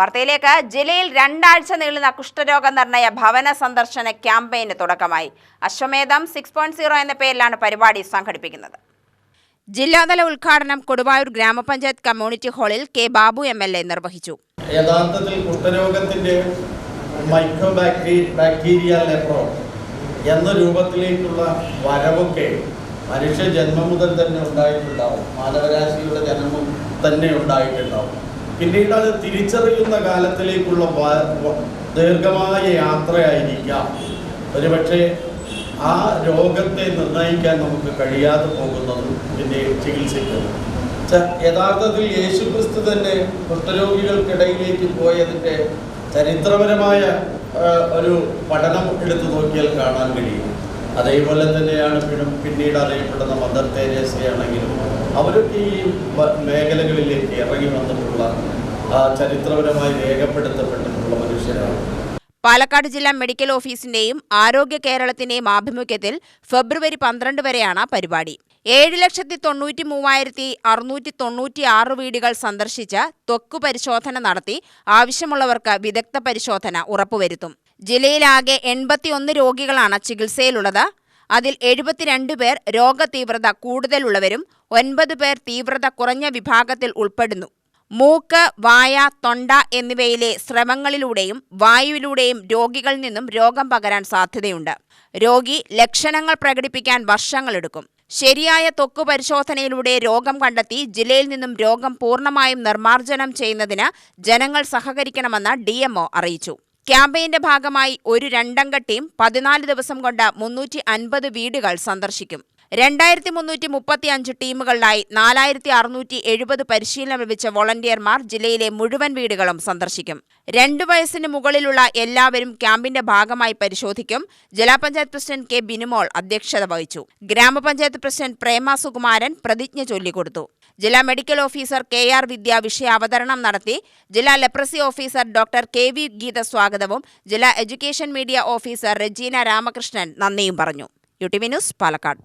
വാർത്തയിലേക്ക്. ജില്ലയിൽ രണ്ടാഴ്ച നീളുന്ന കുഷ്ഠരോഗ നിർണയ ഭവന സന്ദർശന ക്യാമ്പയിന് തുടക്കമായി. അശ്വമേധം സിക്സ് പോയിന്റ് സീറോ എന്ന പേരിലാണ് പരിപാടി സംഘടിപ്പിക്കുന്നത്. ജില്ലാതല ഉദ്ഘാടനം കൊടുവായൂർ ഗ്രാമപഞ്ചായത്ത് കമ്മ്യൂണിറ്റി ഹാളിൽ K Babu M L A നിർവഹിച്ചു. യഥാർത്ഥത്തിൽ കുഷ്ഠരോഗത്തിന്റെ മൈക്രോ ബാക്ടീ ബാക്ടീരിയ ലെപ്രോ എന്ന രൂപത്തിലേക്കുള്ള വരവൊക്കെ മനുഷ്യ ജന്മം മുതൽ തന്നെ ഉണ്ടായിട്ടുണ്ടാവും. മാനവരാശിയുടെ ജന്മം തന്നെ ഉണ്ടായിട്ടുണ്ടാവും. പിന്നീട് അത് തിരിച്ചറിയുന്ന കാലത്തിലേക്കുള്ള ദീർഘമായ യാത്രയായിരിക്കാം. ഒരുപക്ഷെ ആ രോഗത്തെ നിർണയിക്കാൻ നമുക്ക് കഴിയാതെ പോകുന്നതും ഇതിന്റെ ചികിത്സിക്കുന്നതും യഥാർത്ഥത്തിൽ യഥാർത്ഥത്തിൽ യേശുക്രിസ്തു തന്നെ കുഷ്ഠരോഗികൾക്കിടയിലേക്ക് പോയതിന്റെ ചരിത്രപരമായ ഒരു പഠനം എടുത്തു നോക്കിയാൽ കാണാൻ കഴിയും. അതേപോലെ തന്നെയാണ് പിന്നെ- പിന്നീട് അറിയപ്പെടുന്ന മദർ തേരേസയാണെങ്കിലും അവരൊക്കെ ഈ മേഖലകളിലേക്ക് ഇറങ്ങി വന്നിട്ടുള്ള ചരിത്രപരമായി രേഖപ്പെടുത്തപ്പെട്ടിട്ടുള്ള മനുഷ്യരാണ്. പാലക്കാട് ജില്ലാ മെഡിക്കൽ ഓഫീസിന്റെയും ആരോഗ്യ കേരളത്തിന്റെയും ആഭിമുഖ്യത്തിൽ ഫെബ്രുവരി പന്ത്രണ്ട് വരെയാണ് പരിപാടി. ഏഴ് ലക്ഷത്തി തൊണ്ണൂറ്റി മൂവായിരത്തി അറുന്നൂറ്റി തൊണ്ണൂറ്റി ആറ് വീടുകൾ സന്ദർശിച്ച് ത്വക്ക് പരിശോധന നടത്തി ആവശ്യമുള്ളവർക്ക് വിദഗ്ധ പരിശോധന ഉറപ്പുവരുത്തും. ജില്ലയിലാകെ എൺപത്തിയൊന്ന് രോഗികളാണ് ചികിത്സയിലുള്ളത്. അതിൽ എഴുപത്തിരണ്ട് പേർ രോഗതീവ്രത കൂടുതലുള്ളവരും ഒൻപത് പേർ തീവ്രത കുറഞ്ഞ വിഭാഗത്തിൽ ഉൾപ്പെടുന്നു. മൂക്ക് വായ തൊണ്ട എന്നിവയിലെ സ്രവങ്ങളിലൂടെയും വായുവിലൂടെയും രോഗികളിൽ നിന്നും രോഗം പകരാൻ സാധ്യതയുണ്ട്. രോഗി ലക്ഷണങ്ങൾ പ്രകടിപ്പിക്കാൻ വർഷങ്ങളെടുക്കും. ശരിയായ തൊക്ക് പരിശോധനയിലൂടെ രോഗം കണ്ടെത്തി ജില്ലയിൽ നിന്നും രോഗം പൂർണമായും നിർമ്മാർജനം ചെയ്യുന്നതിന് ജനങ്ങൾ സഹകരിക്കണമെന്ന് ഡി അറിയിച്ചു. ക്യാമ്പയിന്റെ ഭാഗമായി ഒരു രണ്ടംഗ ടീം പതിനാല് ദിവസം കൊണ്ട് മുന്നൂറ്റി അൻപത് വീടുകൾ സന്ദർശിക്കും. രണ്ടായിരത്തി മുന്നൂറ്റി മുപ്പത്തി അഞ്ച് ടീമുകളിലായി നാലായിരത്തി അറുന്നൂറ്റി എഴുപത് പരിശീലനം ലഭിച്ച വോളണ്ടിയർമാർ ജില്ലയിലെ മുഴുവൻ വീടുകളും സന്ദർശിക്കും. രണ്ടു വയസ്സിന് മുകളിലുള്ള എല്ലാവരും ക്യാമ്പിന്റെ ഭാഗമായി പരിശോധിക്കും. ജില്ലാ പഞ്ചായത്ത് പ്രസിഡന്റ് കെ ബിനുമോൾ അധ്യക്ഷത വഹിച്ചു. ഗ്രാമപഞ്ചായത്ത് പ്രസിഡന്റ് പ്രേമ സുകുമാരൻ പ്രതിജ്ഞ ചൊല്ലിക്കൊടുത്തു. ജില്ലാ medical officer K R Vidya വിഷയ അവതരണം നടത്തി. ജില്ലാ leprosy officer doctor K V Geetha സ്വാഗതവും ജില്ലാ education media officer Regina Ramakrishnan നന്ദിയും പറഞ്ഞു. U T V news Palakkad.